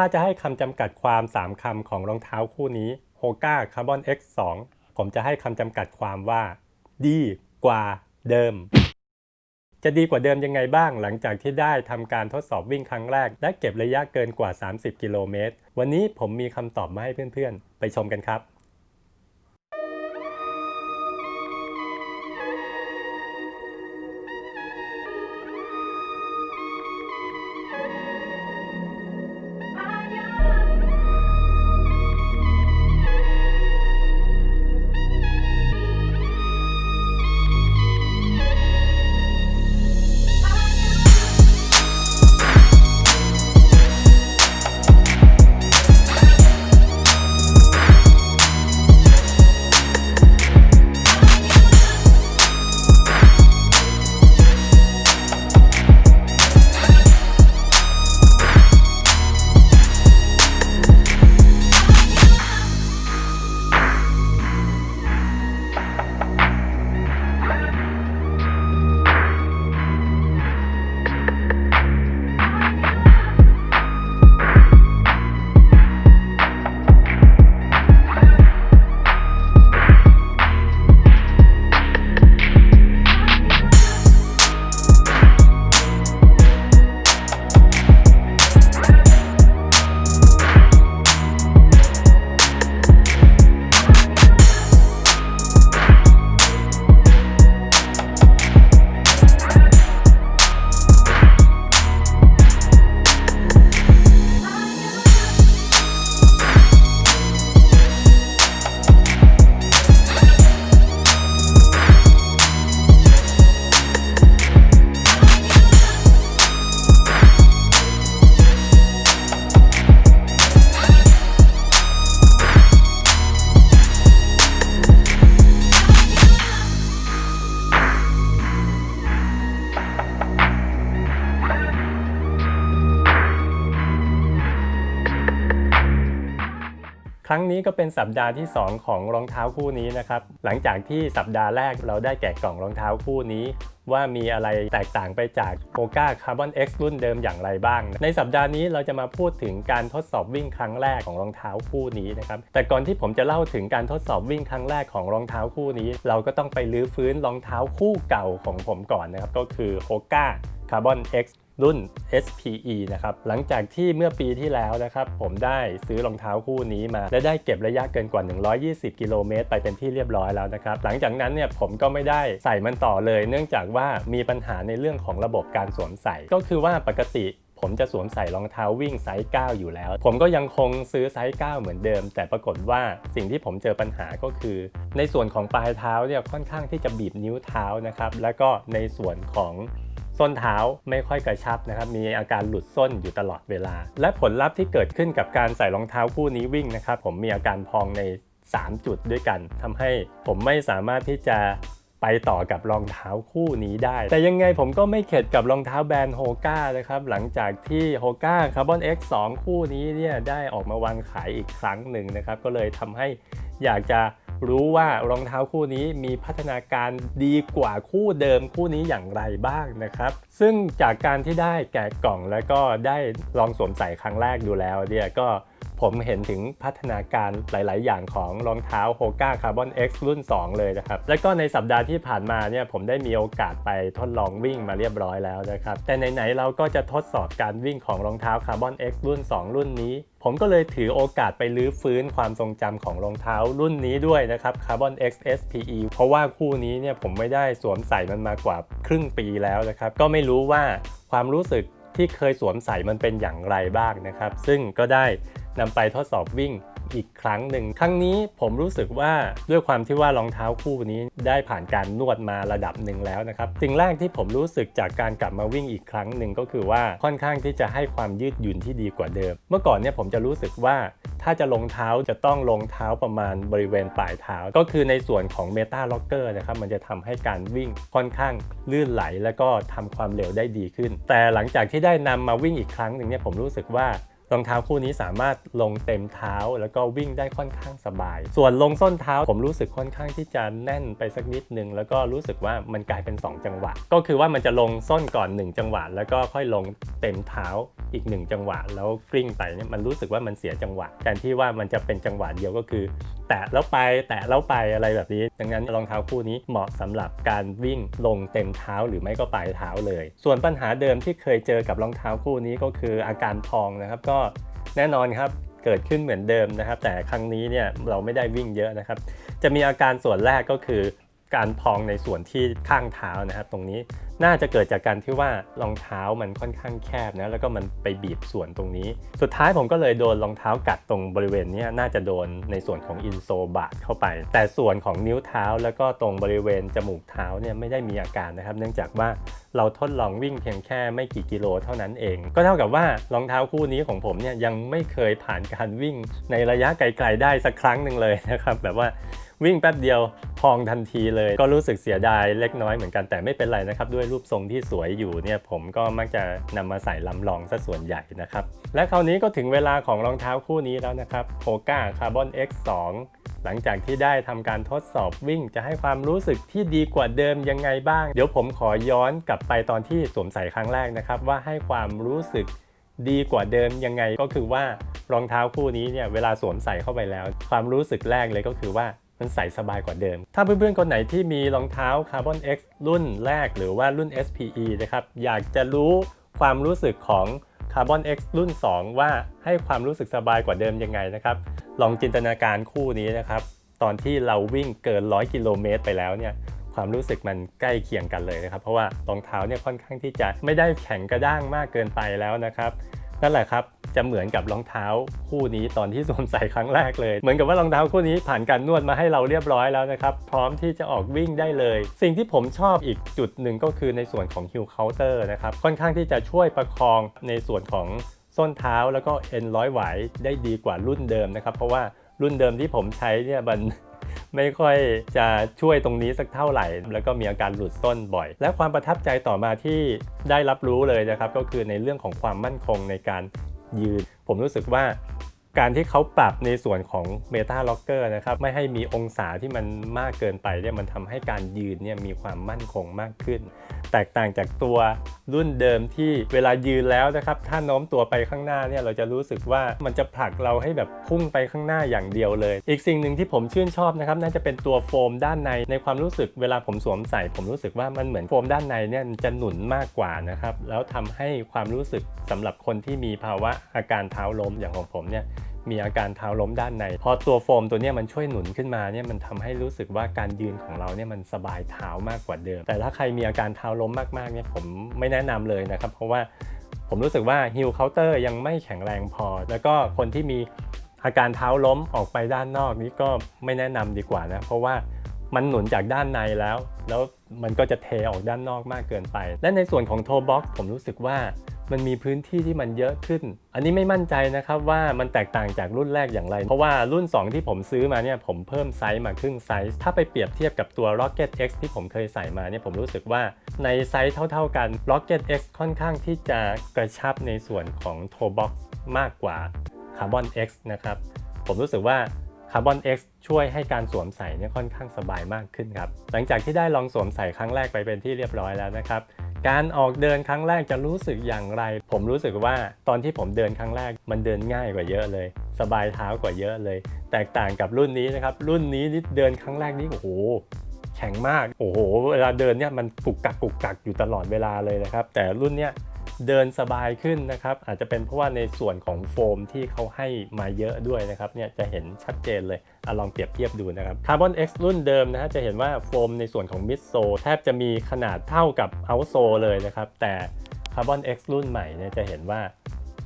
ถ้าจะให้คำจำกัดความ 3คำของรองเท้าคู่นี้ Hoka Carbon X 2 ผมจะให้คำจำกัดความว่า ดีกว่าเดิม จะดีกว่าเดิมยังไงบ้าง หลังจากที่ได้ทำการทดสอบวิ่งครั้งแรก และเก็บระยะเกินกว่า 30 กิโลเมตร วันนี้ผมมีคำตอบมาให้เพื่อนๆ ไปชมกันครับ รั้งนี้ก็เป็นสัปดาห์ที่ 2 ของรองเท้าคู่นี้นะครับ หลังจากที่สัปดาห์แรกเราได้แกะกล่องรองเท้าคู่นี้ ว่ามีอะไรแตกต่างไปจาก Hoka Carbon X รุ่นเดิมอย่างไรบ้าง ในสัปดาห์นี้เราจะมาพูดถึงการทดสอบวิ่งครั้งแรกของรองเท้าคู่นี้นะครับแต่ก่อนที่ผมจะเล่าถึงการทดสอบวิ่งครั้งแรกของรองเท้าคู่นี้ เราก็ต้องไปลื้อฟื้นรองเท้าคู่เก่าของผมก่อนนะครับก็คือ Hoka Carbon X รุ่น SPE นะครับ หลังจากที่เมื่อปีที่แล้วนะครับ ผมได้ซื้อรองเท้าคู่นี้มา และได้เก็บระยะเกินกว่า 120 กิโลเมตรไปเป็นที่เรียบร้อยแล้วนะครับ หลังจากนั้นเนี่ยผมก็ไม่ได้ใส่มันต่อเลย เนื่องจากว่ามีปัญหาในเรื่องของระบบการสวมใส่ ก็คือว่าปกติผมจะสวมใส่รองเท้าวิ่งไซส์ 9 อยู่แล้ว ผมก็ยังคงซื้อไซส์ 9 เหมือนเดิม แต่ปรากฏว่าสิ่งที่ผมเจอปัญหาก็คือ ในส่วนของปลายเท้าเนี่ยค่อนข้างที่จะบีบนิ้วเท้านะครับ แล้วก็ในส่วนของ ส้นเท้าไม่ค่อยกระชับนะครับมีอาการหลุดส้นอยู่ตลอดเวลา และผลลัพธ์ที่เกิดขึ้นกับการใส่รองเท้าคู่นี้วิ่งนะครับผมมีอาการพองใน 3 จุดด้วยกันทำให้ผมไม่สามารถที่จะไปต่อกับรองเท้าคู่นี้ได้ แต่ยังไงผมก็ไม่เข็ดกับรองเท้าแบรนด์โฮก้านะครับ หลังจากที่โฮก้าคาร์บอน X 2คู่นี้เนี่ยได้ออกมาวางขายอีกครั้งหนึ่งนะครับ ก็เลยทำให้อยากจะ รู้ว่ารองเท้าคู่นี้มีพัฒนาการดีกว่าคู่เดิมคู่นี้อย่างไรบ้างนะครับ ซึ่งจากการที่ได้แกะกล่องแล้วก็ได้ลองสวมใส่ครั้งแรกดูแล้วเนี่ยก็ ผมเห็นถึงพัฒนาการหลาย ๆ อย่างของรองเท้า Hoka Carbon X รุ่น 2 เลยนะครับ และก็ในสัปดาห์ที่ผ่านมาเนี่ยผมได้มีโอกาสไปทดลองวิ่งมาเรียบร้อยแล้วนะครับ แต่ไหน ๆ เราก็จะทดสอบการวิ่งของรองเท้า Carbon X รุ่น 2 รุ่นนี้ผมก็เลยถือโอกาสไปลื้อฟื้นความทรงจำของรองเท้ารุ่นนี้ด้วยนะครับ Carbon X SPE เพราะว่าคู่นี้เนี่ยผมไม่ได้สวมใส่มันมากว่าครึ่งปีแล้วนะครับ ก็ไม่รู้ว่าความรู้สึกที่เคยสวมใส่มันเป็นอย่างไรบ้างนะครับ ซึ่งก็ได้ นำไปทดสอบวิ่งอีกครั้งหนึ่ง ครั้งนี้ผมรู้สึกว่าด้วยความที่ว่ารองเท้าคู่นี้ได้ผ่านการนวดมาระดับหนึ่งแล้วนะครับสิ่งแรกที่ผมรู้สึกจากการกลับมาวิ่งอีกครั้งหนึ่งก็คือว่าค่อนข้างที่จะให้ความยืดหยุ่นที่ดีกว่าเดิม เมื่อก่อนเนี่ยผมจะรู้สึกว่าถ้าจะลงเท้าจะต้องลงเท้าประมาณบริเวณปลายเท้า ก็คือในส่วนของเมตาล็อกเกอร์นะครับมันจะทำให้การวิ่งค่อนข้างลื่นไหล แล้วก็ทำความเร็วได้ดีขึ้น แต่หลังจากที่ได้นำมาวิ่งอีกครั้งหนึ่งเนี่ยผมรู้สึกว่า รองเท้าคู่นี้สามารถลงเต็มเท้า แล้วก็วิ่งได้ค่อนข้างสบาย ส่วนลงส้นเท้าผมรู้สึกค่อนข้างที่จะแน่นไปสักนิดนึง แล้วก็รู้สึกว่ามันกลายเป็น 2 จังหวะ ก็คือว่ามันจะลงส้นก่อน 1 จังหวะ แล้วก็ค่อยลงเต็มเท้าอีก 1 จังหวะ แล้วกลิ้งไปเนี่ยมันรู้สึกว่ามันเสียจังหวะแทนที่ว่ามันจะเป็นจังหวะเดียวก็คือ แตะแล้วไปแตะแล้วไปอะไรแบบนี้ ดังนั้นรองเท้าคู่นี้เหมาะสำหรับการวิ่งลงเต็มเท้าหรือไม่ก็ปลายเท้าเลย ส่วนปัญหาเดิมที่เคยเจอกับรองเท้าคู่นี้ก็คืออาการพองนะครับก็แน่นอนครับเกิดขึ้นเหมือนเดิมนะครับ แต่ครั้งนี้เนี่ยเราไม่ได้วิ่งเยอะนะครับ จะมีอาการส่วนแรกก็คือ การพองในส่วนที่ข้างเท้านะครับตรงนี้น่าจะเกิดจากการที่ว่ารองเท้ามันค่อนข้างแคบนะแล้วก็มันไปบีบส่วนตรงนี้ สุดท้ายผมก็เลยโดนรองเท้ากัดตรงบริเวณนี้น่าจะโดนในส่วนของอินโซบาดเข้าไป แต่ส่วนของนิ้วเท้าแล้วก็ตรงบริเวณจมูกเท้าเนี่ยไม่ได้มีอาการนะครับ เนื่องจากว่าเราทดลองวิ่งเพียงแค่ไม่กี่กิโลเท่านั้นเอง ก็เท่ากับว่ารองเท้าคู่นี้ของผมเนี่ยยังไม่เคยผ่านการวิ่งในระยะไกลๆได้สักครั้งหนึ่งเลยนะครับแบบว่า วิ่งแป๊บเดียวพองทันทีเลย ก็รู้สึกเสียดายเล็กน้อยเหมือนกันแต่ไม่เป็นไรนะครับ ด้วยรูปทรงที่สวยอยู่เนี่ยผมก็มักจะนำมาใส่ลำลองซะส่วนใหญ่นะครับ และคราวนี้ก็ถึงเวลาของรองเท้าคู่นี้แล้วนะครับ Hoka Carbon X2 หลังจากที่ได้ทำการทดสอบวิ่งจะให้ความรู้สึกที่ดีกว่าเดิมยังไงบ้าง เดี๋ยวผมขอย้อนกลับไปตอนที่สวมใส่ครั้งแรกนะครับ ว่าให้ความรู้สึกดีกว่าเดิมยังไงก็คือว่ารองเท้าคู่นี้เนี่ยเวลาสวมใส่เข้าไปแล้ว ความรู้สึกแรกเลยก็คือว่า มันใส่สบายกว่าเดิม ถ้าเพื่อนๆคนไหนที่มีรองเท้า Carbon X รุ่นแรกหรือว่ารุ่น SPE นะครับ อยากจะรู้ความรู้สึกของ Carbon X รุ่น 2 ว่าให้ความรู้สึกสบายกว่าเดิมยังไงนะครับ ลองจินตนาการคู่นี้นะครับ ตอนที่เราวิ่งเกิน 100 กิโลเมตรไปแล้วเนี่ยความรู้สึกมันใกล้เคียงกันเลยนะครับ เพราะว่ารองเท้าเนี่ยค่อนข้างที่จะไม่ได้แข็งกระด้างมากเกินไปแล้วนะครับ นั่นแหละครับ จะเหมือนกับรองเท้าคู่นี้ตอนที่สวมใส่ครั้งแรกเลย เหมือนกับว่ารองเท้าคู่นี้ผ่านการนวดมาให้เราเรียบร้อยแล้วนะครับ พร้อมที่จะออกวิ่งได้เลย สิ่งที่ผมชอบอีกจุดหนึ่งก็คือในส่วนของฮิลเคาน์เตอร์นะครับ ค่อนข้างที่จะช่วยประคองในส่วนของส้นเท้าแล้วก็เอ็นร้อยไหวได้ดีกว่ารุ่นเดิมนะครับ เพราะว่า รุ่นเดิมที่ผมใช้เนี่ยมันไม่ค่อยจะช่วยตรงนี้สักเท่าไหร่ แล้วก็มีอาการหลุดส้นบ่อย และความประทับใจต่อมาที่ได้รับรู้เลยนะครับ ก็คือในเรื่องของความมั่นคงในการยืน ผมรู้สึกว่า การที่เขาปรับในส่วนของ Meta Locker นะครับไม่ให้มีองศาที่มันมากเกินไปเนี่ยมันทำให้การยืนเนี่ยมีความมั่นคงมากขึ้น แตกต่างจากตัวรุ่นเดิมที่เวลายืนแล้วนะครับถ้าโน้มตัวไปข้างหน้าเนี่ยเราจะรู้สึกว่ามันจะผลักเราให้แบบพุ่งไปข้างหน้าอย่างเดียวเลย อีกสิ่งหนึ่งที่ผมชื่นชอบนะครับน่าจะเป็นตัวโฟมด้านในในความรู้สึกเวลาผมสวมใส่ ผมรู้สึกว่ามันเหมือนโฟมด้านในเนี่ยจะหนุนมากกว่านะครับแล้วทำให้ความรู้สึกสำหรับคนที่มีภาวะอาการเท้าล้มอย่างของผมเนี่ย มีอาการเท้าล้มด้านใน พอตัวโฟมตัวนี้มันช่วยหนุนขึ้นมาเนี่ยมันทำให้รู้สึกว่าการยืนของเราเนี่ยมันสบายเท้ามากกว่าเดิม แต่ถ้าใครมีอาการเท้าล้มมากๆเนี่ยผมไม่แนะนำเลยนะครับ เพราะว่าผมรู้สึกว่าฮิลเคาน์เตอร์ยังไม่แข็งแรงพอ แล้วก็คนที่มีอาการเท้าล้มออกไปด้านนอกนี้ก็ไม่แนะนำดีกว่านะเพราะว่ามันหนุนจากด้านในแล้ว แล้วมันก็จะเทออกด้านนอกมากเกินไป และในส่วนของโทบ็อกผมรู้สึกว่า มันมีพื้นที่ที่มันเยอะขึ้น อันนี้ไม่มั่นใจนะครับว่ามันแตกต่างจากรุ่นแรกอย่างไร เพราะว่ารุ่น 2 ที่ผมซื้อมาเนี่ยผมเพิ่มไซส์มาครึ่งไซส์ ถ้าไปเปรียบเทียบกับตัว Rocket X ที่ผมเคยใส่มาเนี่ยผมรู้สึกว่าในไซส์เท่า ๆกัน Rocket X ค่อนข้างที่จะกระชับในส่วนของ Toe Box มากกว่า Carbon X นะครับ ผมรู้สึกว่า Carbon X ช่วยให้การสวมใส่เนี่ยค่อนข้างสบายมากขึ้นครับ หลังจากที่ได้ลองสวมใส่ครั้งแรกไปเป็นที่เรียบร้อยแล้วนะครับ การออกเดินครั้งแรกจะรู้สึกอย่างไร ผมรู้สึกว่าตอนที่ผมเดินครั้งแรกมันเดินง่ายกว่าเยอะเลย สบายเท้ากว่าเยอะเลย แตกต่างกับรุ่นนี้นะครับ รุ่นนี้นี่เดินครั้งแรกนี่โอ้โหแข็งมาก โอ้โห เวลาเดินเนี่ยมันกุกกักกุกกักอยู่ตลอดเวลาเลยนะครับ แต่รุ่นเนี้ย เดินสบายขึ้นนะครับ อาจจะเป็นเพราะว่าในส่วนของโฟมที่เขาให้มาเยอะด้วยนะครับเนี่ยจะเห็นชัดเจนเลยอลองเปรียบเทียบดูนะครับ Carbon X รุ่นเดิมนะฮะจะเห็นว่าโฟมในส่วนของมิดโซแทบจะมีขนาดเท่ากับเอาโซเลยนะครับ แต่ Carbon X รุ่นใหม่เนี่ยจะเห็นว่า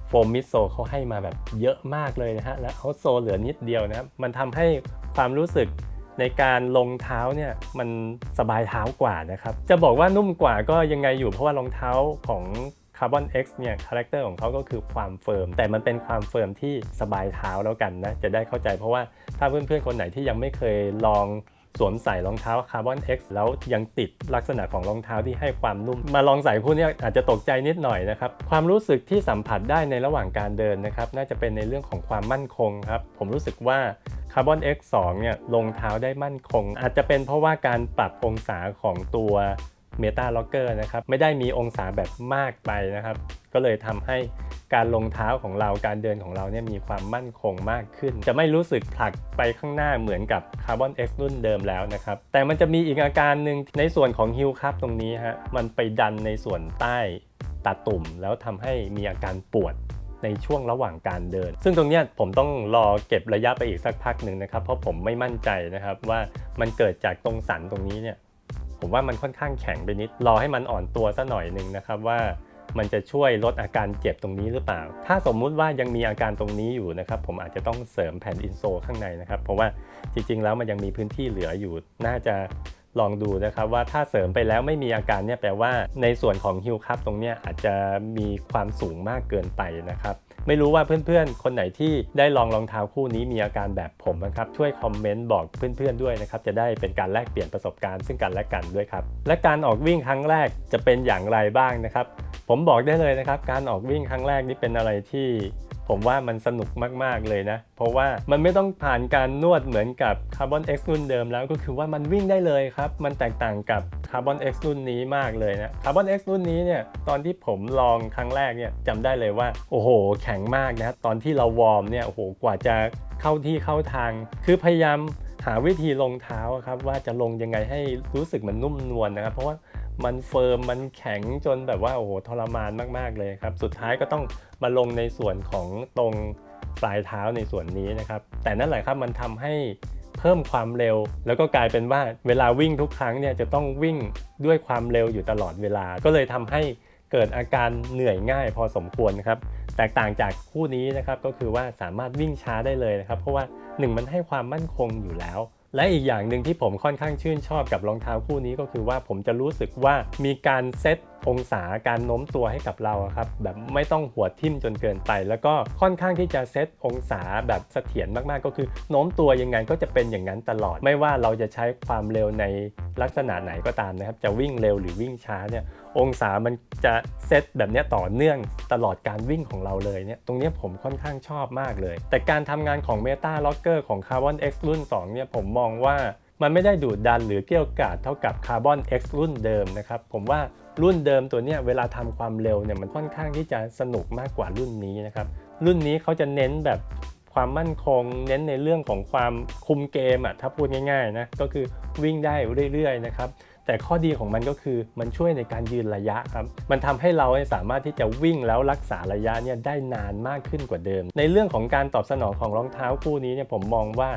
โฟมมิดโซเขาให้มาแบบเยอะมากเลยนะฮะและเอาโซเหลือนิดเดียวนะครับมันทำให้ความรู้สึกในการลงเท้าเนี่ยมันสบายเท้ากว่านะครับ จะบอกว่านุ่มกว่าก็ยังไงอยู่เพราะว่ารองเท้าของ Carbon X เนี่ยคาแรคเตอร์ของเขาก็คือความเฟิร์มแต่มันเป็นความเฟิร์มที่สบายเท้าแล้วกันนะจะได้เข้าใจเพราะว่าถ้าเพื่อนๆคนไหนที่ยังไม่เคยลองสวมใส่รองเท้า Carbon X แล้วยังติดลักษณะของรองเท้าที่ให้ความนุ่ม มาลองใส่คู่นี้อาจจะตกใจนิดหน่อยนะครับ ความรู้สึกที่สัมผัสได้ในระหว่างการเดินนะครับ น่าจะเป็นในเรื่องของความมั่นคงครับ ผมรู้สึกว่า Carbon X 2 เนี่ยลงเท้าได้มั่นคง อาจจะเป็นเพราะว่าการปรับองศาของตัว Meta Locker นะครับไม่ได้มีองศาแบบมากไปนะครับ ก็เลยทำให้การลงเท้าของเราการเดินของเราเนี่ยมีความมั่นคงมากขึ้น จะไม่รู้สึกผลักไปข้างหน้าเหมือนกับ Carbon X รุ่นเดิมแล้วนะครับ แต่มันจะมีอีกอาการหนึ่งในส่วนของฮิลครับตรงนี้ฮะมันไปดันในส่วนใต้ตาตุ่ม แล้วทำให้มีอาการปวดในช่วงระหว่างการเดิน ซึ่งตรงนี้ผมต้องรอเก็บระยะไปอีกสักพักหนึ่งนะครับ เพราะผมไม่มั่นใจนะครับว่ามันเกิดจากตรงสันตรงนี้เนี่ย ผมว่ามันค่อนข้างแข็งไปนิด รอให้มันอ่อนตัวซะหน่อยหนึ่งนะครับว่ามันจะช่วยลดอาการเจ็บตรงนี้หรือเปล่า ถ้าสมมุติว่ายังมีอาการตรงนี้อยู่นะครับ ผมอาจจะต้องเสริมแผ่นอินโซข้างในนะครับ เพราะว่าจริงๆ แล้วมันยังมีพื้นที่เหลืออยู่ น่าจะลองดูนะครับว่าถ้าเสริมไปแล้วไม่มีอาการเนี่ยแปลว่าในส่วนของฮิลคัพตรงเนี้ยอาจจะมีความสูงมากเกินไปนะครับ ไม่รู้ว่าเพื่อนๆ คนไหนที่ได้ลองรองเท้าคู่นี้มีอาการแบบผมนะครับ ช่วยคอมเมนต์บอกเพื่อนๆด้วยนะครับ จะได้เป็นการแลกเปลี่ยนประสบการณ์ซึ่งกันและกันด้วยครับ และการออกวิ่งครั้งแรกจะเป็นอย่างไรบ้างนะครับ ผมบอกได้เลยนะครับ การออกวิ่งครั้งแรกนี่เป็นอะไรที่ ผมว่ามันสนุกมาก ๆ เลยนะ เพราะว่ามันไม่ต้องผ่านการนวดเหมือนกับ Carbon X รุ่นเดิมแล้วก็คือว่ามันวิ่งได้เลยครับ มันแตกต่างกับ Carbon X รุ่นนี้มากเลยนะ Carbon X รุ่นนี้เนี่ยตอนที่ผมลองครั้งแรกเนี่ยจำได้เลยว่า โอ้โห แข็งมากนะตอนที่เราวอร์มเนี่ยโอ้โหกว่าจะเข้าที่เข้าทาง คือพยายามหาวิธีลงเท้าครับว่าจะลงยังไงให้รู้สึกมันนุ่มนวลนะครับ เพราะว่า มันเฟิร์มมันแข็งจนแบบว่าโอ้โหทรมานมาก ๆ เลยครับ สุดท้ายก็ต้องมาลงในส่วนของตรงปลายเท้าในส่วนนี้นะครับ แต่นั่นแหละครับมันทำให้เพิ่มความเร็ว แล้วก็กลายเป็นว่าเวลาวิ่งทุกครั้งเนี่ยจะต้องวิ่งด้วยความเร็วอยู่ตลอดเวลา ก็เลยทำให้เกิดอาการเหนื่อยง่ายพอสมควรครับ แตกต่างจากคู่นี้นะครับก็คือว่าสามารถวิ่งช้าได้เลยนะครับ เพราะว่าหนึ่งมันให้ความมั่นคงอยู่แล้ว และอีกอย่างหนึ่งที่ผมค่อนข้างชื่นชอบกับรองเท้าคู่นี้ก็คือว่าผมจะรู้สึกว่ามีการเซตองศาการโน้มตัวให้กับเราครับแบบไม่ต้องหัวทิ่มจนเกินไป แล้วก็ค่อนข้างที่จะเซตองศาแบบเสถียรมากๆ ก็คือโน้มตัวยังไงก็จะเป็นอย่างนั้นตลอด ไม่ว่าเราจะใช้ความเร็วในลักษณะไหนก็ตามนะครับ จะวิ่งเร็วหรือวิ่งช้าเนี่ย องศามันจะเซตแบบนี้ต่อเนื่องตลอดการวิ่งของเราเลยเนี่ยตรงนี้ผมค่อนข้างชอบมากเลย แต่การทำงานของ Meta Locker ของ Carbon X รุ่น 2 เนี่ยผมมองว่ามันไม่ได้ดูดดันหรือเกี่ยวกาดเท่ากับ Carbon X รุ่นเดิมนะครับ ผมว่ารุ่นเดิมตัวเนี้ยเวลาทำความเร็วเนี่ยมันค่อนข้างที่จะสนุกมากกว่ารุ่นนี้นะครับ รุ่นนี้เขาจะเน้นแบบความมั่นคง เน้นในเรื่องของความคุมเกมอะถ้าพูดง่ายๆนะก็คือวิ่งได้เรื่อยๆนะครับ แต่ข้อดีของมันก็คือมันช่วยในการยืนระยะครับ มันทำให้เราสามารถที่จะวิ่งแล้วรักษาระยะเนี่ยได้นานมากขึ้นกว่าเดิม ในเรื่องของการตอบสนองของรองเท้าคู่นี้เนี่ยผมมองว่า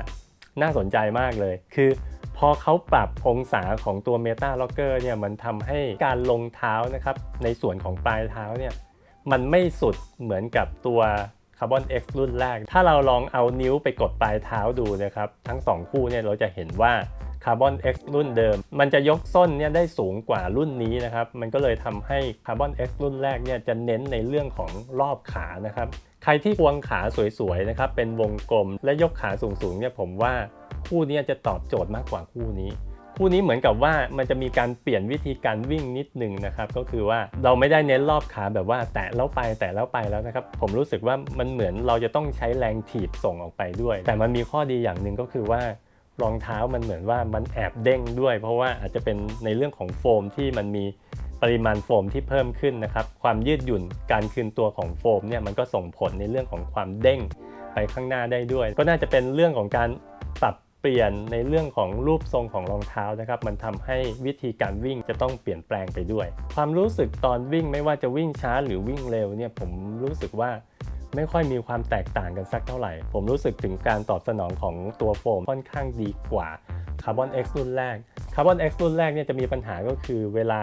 น่าสนใจมากเลย คือพอเขาปรับองศาของตัว Meta Locker เนี่ยมันทำให้การลงเท้านะครับในส่วนของปลายเท้าเนี่ยมันไม่สุดเหมือนกับตัว Carbon X รุ่นแรก ถ้าเราลองเอานิ้วไปกดปลายเท้าดูนะครับ ทั้ง 2 คู่เนี่ยเราจะเห็นว่า Carbon X รุ่นเดิม มันจะยกส้นเนี่ยได้สูงกว่ารุ่นนี้นะครับ มันก็เลยทำให้ Carbon X รุ่นแรกเนี่ยจะเน้นในเรื่องของรอบขานะครับ ใครที่ควงขาสวยๆนะครับ เป็นวงกลมและยกขาสูงๆเนี่ยผมว่าคู่นี้จะตอบโจทย์มากกว่าคู่นี้ คู่นี้เหมือนกับว่ามันจะมีการเปลี่ยนวิธีการวิ่งนิดหนึ่งนะครับ ก็คือว่าเราไม่ได้เน้นรอบขาแบบว่าแตะแล้วไปแตะแล้วไปแล้วนะครับ ผมรู้สึกว่ามันเหมือนเราจะต้องใช้แรงถีบส่งออกไปด้วย แต่มันมีข้อดีอย่างหนึ่งก็คือว่ารองเท้ามันเหมือนว่ามันแอบเด้งด้วย เพราะว่าอาจจะเป็นในเรื่องของโฟมที่มันมีปริมาณโฟมที่เพิ่มขึ้นนะครับ ความยืดหยุ่นการคืนตัวของโฟมเนี่ยมันก็ส่งผลในเรื่องของความเด้งไปข้างหน้าได้ด้วย ก็น่าจะเป็นเรื่องของการปรับ ปลี่ยนในเรื่องของรูปทรงของรองเท้านะครับ มันทำให้วิธีการวิ่งจะต้องเปลี่ยนแปลงไปด้วย ความรู้สึกตอนวิ่งไม่ว่าจะวิ่งช้าหรือวิ่งเร็วเนี่ยผมรู้สึกว่า ไม่ค่อยมีความแตกต่างกันสักเท่าไหร่ ผมรู้สึกถึงการตอบสนองของตัวโฟมค่อนข้างดีกว่า Carbon X รุ่นแรก Carbon X รุ่นแรกเนี่ยจะมีปัญหาก็คือเวลา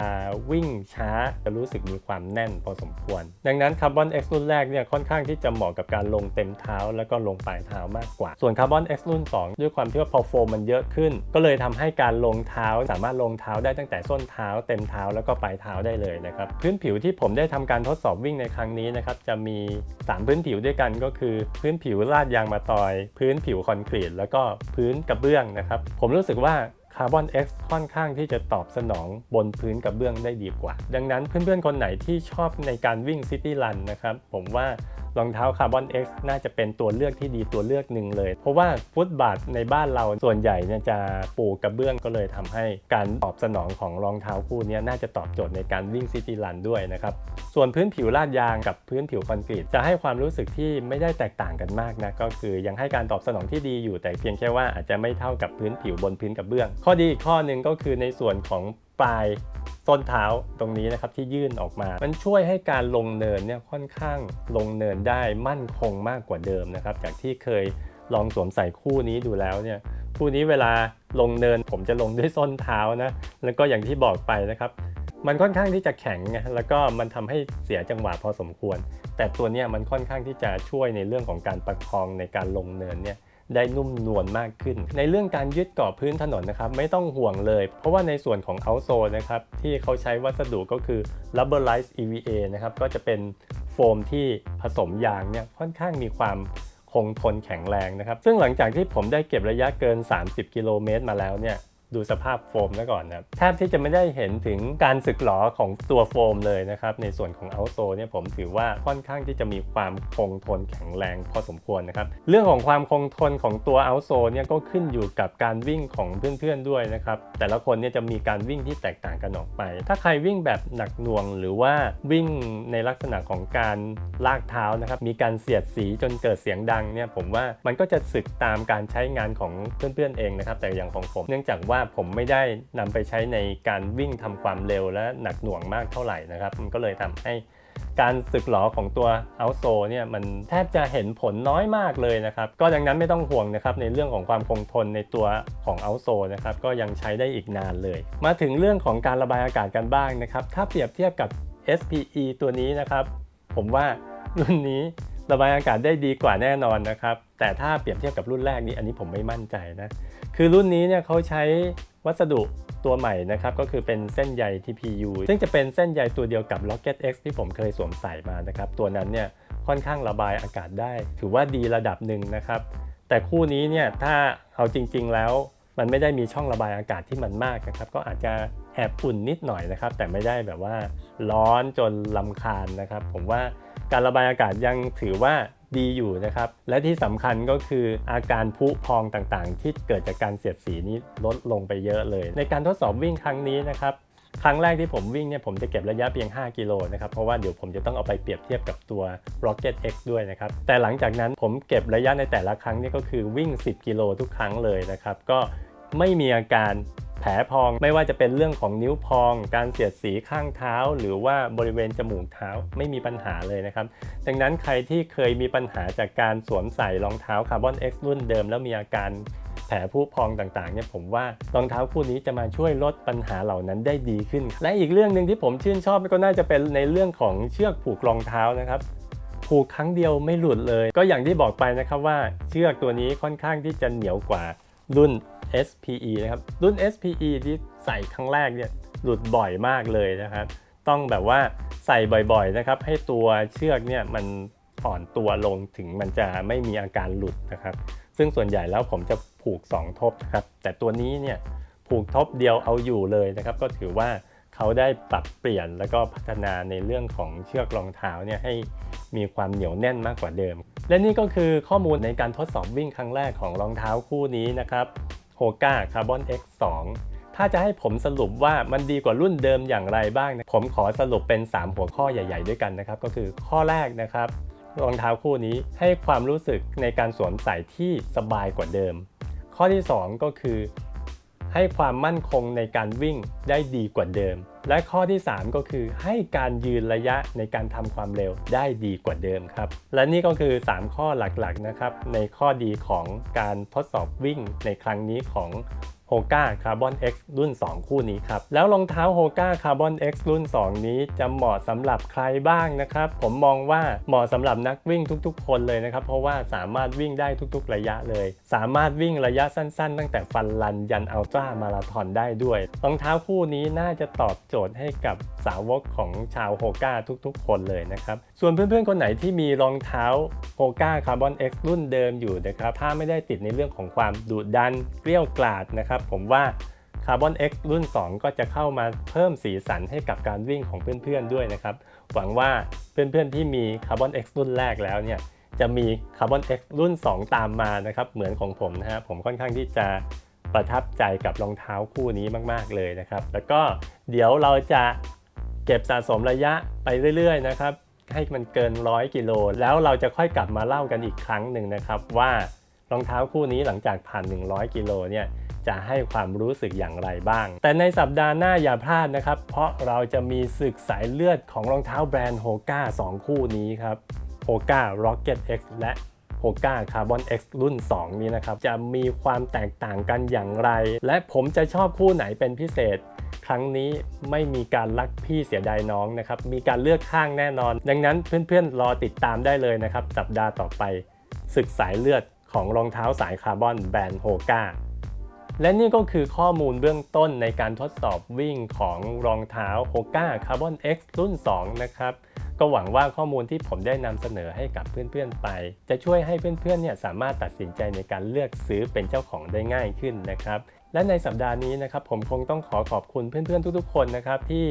วิ่งช้าจะรู้สึกมีความแน่นพอสมควร ดังนั้น Carbon X รุ่นแรกเนี่ยค่อนข้างที่จะเหมาะกับการลงเต็มเท้า แล้วก็ลงปลายเท้ามากกว่า ส่วน Carbon X รุ่น 2 ด้วยความที่ว่าพอโฟมมันเยอะขึ้น ก็เลยทำให้การลงเท้าสามารถลงเท้าได้ตั้งแต่ส้นเท้า เต็มเท้าแล้วก็ปลายเท้าได้เลยนะครับพื้นผิวที่ผมได้ทำการทดสอบวิ่งในครั้งนี้นะครับจะมี3พื้นื้นผิวด้วยกันก็คือ พื้นผิวลาดยางมาตอย พื้นผิวคอนกรีตแล้วก็พื้นกระเบื้องนะครับ ผมรู้สึกว่าคาร์บอน X ค่อนข้างที่จะตอบสนองบนพื้นกระเบื้องได้ดีกว่า ดังนั้นเพื่อนๆคนไหนที่ชอบในการวิ่งซิตี้รันนะครับ ผมว่า รองเท้า Carbon X น่าจะเป็นตัวเลือกที่ดีตัวเลือกหนึ่งเลย เพราะว่าฟุตบาทในบ้านเราส่วนใหญ่เนี่ยจะปูกระเบื้องก็เลยทำให้การตอบสนองของรองเท้าคู่นี้น่าจะตอบโจทย์ในการวิ่ง City Run ด้วยนะครับส่วนพื้นผิวลาดยางกับพื้นผิวคอนกรีตจะให้ความรู้สึกที่ไม่ได้แตกต่างกันมากนะก็คือยังให้การตอบสนองที่ดีอยู่แต่เพียงแค่ว่าอาจจะไม่เท่ากับพื้นผิวบนพื้นกระเบื้อง ข้อดีอีกข้อหนึ่งก็คือในส่วนของ ปลายต้นเท้าตรงนี้นะครับที่ยื่นออกมา มันช่วยให้การลงเนินเนี่ยค่อนข้างลงเนินได้มั่นคงมากกว่าเดิมนะครับ จากที่เคยลองสวมใส่คู่นี้ดูแล้วเนี่ยคู่นี้เวลาลงเนินผมจะลงด้วยส้นเท้านะแล้วก็อย่างที่บอกไปนะครับ มันค่อนข้างที่จะแข็งไงแล้วก็มันทำให้เสียจังหวะพอสมควร แต่ตัวเนี้ยมันค่อนข้างที่จะช่วยในเรื่องของการประคองในการลงเนินเนี่ย ได้นุ่มนวลมากขึ้น ในเรื่องการยึดเกาะพื้นถนนนะครับไม่ต้องห่วงเลย เพราะว่าในส่วนของ o u t s o l นะครับที่เขาใช้วัสดุก็คือ rubberized EVA นะครับก็จะเป็นโฟมที่ผสมยางเนี่ยค่อนข้างมีความคงทนแข็งแรงนะครับ ซึ่งหลังจากที่ผมได้เก็บระยะเกิน 30 กิโลเมตรมาแล้วเนี่ย ดูสภาพโฟมซะก่อนนะครับแทบที่จะไม่ได้เห็นถึงการสึกหรอของตัวโฟมเลยนะครับในส่วนของ o u t s o เนี่ยผมถือว่าค่อนข้างที่จะมีความคงทนแข็งแรงพอสมควรนะครับเรื่องของความคงทนของตัว o u t s o เนี่ยก็ขึ้นอยู่กับการวิ่งของเพื่อนๆด้วยนะครับแต่ละคนเนี่ยจะมีการวิ่งที่แตกต่างกันออกไป ถ้าใครวิ่งแบบหนักหน่วง หรือว่าวิ่งในลักษณะของการลากเท้านะครับมีการเสียดสีจนเกิดเสียงดังเนี่ยผมว่ามันก็จะสึกตามการใช้งานของเพื่อนๆเองนะครับแต่อย่างของผมเนื่องจากว่าผมไม่ได้นำไปใช้ในการวิ่งทำความเร็วและหนักหน่วงมากเท่าไหร่นะครับ มันก็เลยทำให้การสึกหลอของตัว o u t s o เนี่ยมันแทบจะเห็นผลน้อยมากเลยนะครับ ก็ดังนั้นไม่ต้องห่วงนะครับในเรื่องของความคงทนในตัวของ o u t s o นะครับก็ยังใช้ได้อีกนานเลย มาถึงเรื่องของการระบายอากาศกันบ้างนะครับถ้าเปรียบเทียบกับ SPE ตัวนี้นะครับ ผมว่ารุ่นนี้ระบายอากาศได้ดีกว่าแน่นอนนะครับ แต่ถ้าเปรียบเทียบกับรุ่นแรกนี้อันนี้ผมไม่มั่นใจนะ คือรุ่นนี้เนี่ยเขาใช้วัสดุตัวใหม่นะครับก็คือเป็นเส้นใย TPU ซึ่งจะเป็นเส้นใยตัวเดียวกับ Rocket X ที่ผมเคยสวมใส่มานะครับตัวนั้นเนี่ยค่อนข้างระบายอากาศได้ ถือว่าดีระดับหนึ่งนะครับ แต่คู่นี้เนี่ยถ้าเอาจริง ๆ แล้วมันไม่ได้มีช่องระบายอากาศที่มันมากนะครับ ก็อาจจะแอบอุ่นนิดหน่อยนะครับ แต่ไม่ได้แบบว่าร้อนจนลำคาญนะครับ ผมว่าการระบายอากาศยังถือว่า ดีอยู่นะครับ และที่สำคัญก็คืออาการพุพองต่างๆ ที่เกิดจากการเสียดสีนี้ลดลงไปเยอะเลย ในการทดสอบวิ่งครั้งนี้นะครับครั้งแรกที่ผมวิ่งเนี่ยผมจะเก็บระยะเพียง 5 กิโลนะครับ เพราะว่าเดี๋ยวผมจะต้องเอาไปเปรียบเทียบกับตัว Rocket X ด้วยนะครับ แต่หลังจากนั้นผมเก็บระยะในแต่ละครั้งนี่ก็คือวิ่ง 10 กิโลทุกครั้งเลยนะครับ ก็ ไม่มีอาการแผลพองไม่ว่าจะเป็นเรื่องของนิ้วพอง การเสียดสีข้างเท้า หรือว่าบริเวณจมูกเท้าไม่มีปัญหาเลยนะครับ ดังนั้นใครที่เคยมีปัญหาจากการสวมใส่รองเท้า Carbon X รุ่นเดิมแล้วมีอาการแผลผุพองต่างๆเนี่ยผมว่ารองเท้าคู่นี้จะมาช่วยลดปัญหาเหล่านั้นได้ดีขึ้น และอีกเรื่องหนึ่งที่ผมชื่นชอบก็น่าจะเป็นในเรื่องของเชือกผูกรองเท้านะครับผูกครั้งเดียวไม่หลุดเลย ก็อย่างที่บอกไปนะครับว่าเชือกตัวนี้ค่อนข้างที่จะเหนียวกว่า รุ่น SPE นะครับ รุ่น SPE ที่ใส่ครั้งแรกเนี่ยหลุดบ่อยมากเลยนะครับ ต้องแบบว่าใส่บ่อยๆนะครับ ให้ตัวเชือกเนี่ยมันอ่อนตัวลงถึงมันจะไม่มีอาการหลุดนะครับ ซึ่งส่วนใหญ่แล้วผมจะผูก 2 ทบนะครับ แต่ตัวนี้เนี่ยผูกทบเดียวเอาอยู่เลยนะครับ ก็ถือว่าเขาได้ปรับเปลี่ยนแล้วก็พัฒนาในเรื่องของเชือกรองเท้าเนี่ยให้มีความเหนียวแน่นมากกว่าเดิม และนี่ก็คือข้อมูลในการทดสอบวิ่งครั้งแรกของรองเท้าคู่นี้นะครับ Hoka Carbon X 2 ถ้าจะให้ผมสรุปว่ามันดีกว่ารุ่นเดิมอย่างไรบ้างนะผมขอสรุปเป็น 3 หัวข้อใหญ่ ๆ ด้วยกันนะครับ ก็คือข้อแรกนะครับ รองเท้าคู่นี้ให้ความรู้สึกในการสวมใส่ที่สบายกว่าเดิม ข้อที่ 2 ก็คือ ให้ความมั่นคงในการวิ่งได้ดีกว่าเดิม และข้อที่ 3 ก็คือให้การยืนระยะในการทำความเร็วได้ดีกว่าเดิมครับ และนี่ก็คือ 3 ข้อหลักๆนะครับในข้อดีของการทดสอบวิ่งในครั้งนี้ของ Hoka Carbon X รุ่น 2 คู่นี้ครับ แล้วรองเท้า Hoka Carbon X รุ่น 2 นี้จะเหมาะสำหรับใครบ้างนะครับ ผมมองว่าเหมาะสำหรับนักวิ่งทุกๆ คนเลยนะครับ เพราะว่าสามารถวิ่งได้ทุกๆ ระยะเลย สามารถวิ่งระยะสั้นๆ ตั้งแต่ฟันรันยันอัลตร้ามาราธอนได้ด้วย รองเท้าคู่นี้น่าจะตอบโจทย์ให้กับสาวกของชาว Hoka ทุกๆ คนเลยนะครับ ส่วนเพื่อนๆ คนไหนที่มีรองเท้า Hoka Carbon X รุ่นเดิมอยู่นะครับ ถ้าไม่ได้ติดในเรื่องของความดุดันเกลี้ยวกล่อดนะครับผมว่า Carbon X รุ่น 2 ก็จะเข้ามาเพิ่มสีสันให้กับการวิ่งของเพื่อนๆด้วยนะครับ หวังว่าเพื่อนๆที่มี Carbon X รุ่นแรกแล้วเนี่ยจะมี Carbon X รุ่น 2 ตามมานะครับ เหมือนของผมนะฮะผมค่อนข้างที่จะประทับใจกับรองเท้าคู่นี้มากๆเลยนะครับ แล้วก็เดี๋ยวเราจะเก็บสะสมระยะไปเรื่อยๆนะครับ ให้มันเกินร้อยกิโล แล้วเราจะค่อยกลับมาเล่ากันอีกครั้งหนึ่งนะครับ ว่ารองเท้าคู่นี้หลังจากผ่าน 100 กิโลเนี่ย จะให้ความรู้สึกอย่างไรบ้าง แต่ในสัปดาห์หน้าอย่าพลาดนะครับ เพราะเราจะมีศึกสายเลือดของรองเท้าแบรนด์โฮก้า2คู่นี้ครับโฮก้า Rocket X และโฮก้า Carbon X รุ่น 2 นี้นะครับ จะมีความแตกต่างกันอย่างไร และผมจะชอบคู่ไหนเป็นพิเศษ ครั้งนี้ไม่มีการรักพี่เสียดายน้องนะครับ มีการเลือกข้างแน่นอน ดังนั้นเพื่อนๆ รอติดตามได้เลยนะครับ สัปดาห์ต่อไป ศึกสายเลือดของรองเท้าสายคาร์บอนแบรนด์โฮก้า และนี่ก็คือข้อมูลเบื้องต้นในการทดสอบวิ่งของรองเท้า Hoka Carbon X รุ่น 2 นะครับ ก็หวังว่าข้อมูลที่ผมได้นำเสนอให้กับเพื่อนๆไป จะช่วยให้เพื่อนๆเนี่ยสามารถตัดสินใจในการเลือกซื้อเป็นเจ้าของได้ง่ายขึ้นนะครับ และในสัปดาห์นี้นะครับผมคงต้องขอขอบคุณเพื่อนๆทุกๆ คนนะครับที่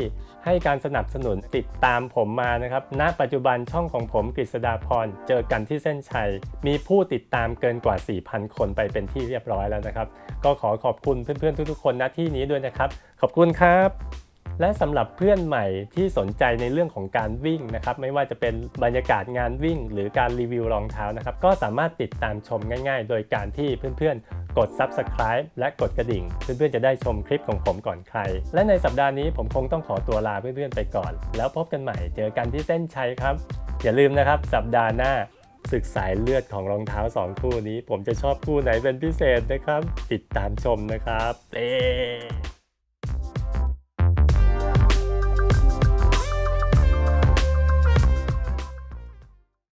ให้การสนับสนุนติดตามผมมานะครับณปัจจุบันช่องของผมกฤษดาพรเจอกันที่เส้นชัย มีผู้ติดตามเกินกว่า 4,000 คนไปเป็นที่เรียบร้อยแล้วนะครับ ก็ขอขอบคุณเพื่อนๆทุกๆ คนณที่นี้ด้วยนะครับ ขอบคุณครับ และสำหรับเพื่อนใหม่ที่สนใจในเรื่องของการวิ่งนะครับไม่ว่าจะเป็นบรรยากาศงานวิ่ง หรือการรีวิวรองเท้านะครับก็สามารถติดตามชมง่าย ๆ โดยการที่เพื่อนๆ กด Subscribe และกดกระดิ่ง เพื่อนๆ จะได้ชมคลิปของผมก่อนใคร และในสัปดาห์นี้ผมคงต้องขอตัวลาเพื่อนๆ ไปก่อน แล้วพบกันใหม่เจอกันที่เส้นชัยครับ อย่าลืมนะครับสัปดาห์หน้าศึกสายเลือดของรองเท้า 2 คู่นี้ ผมจะชอบคู่ไหนเป็นพิเศษนะครับ ติดตามชมนะครับเย้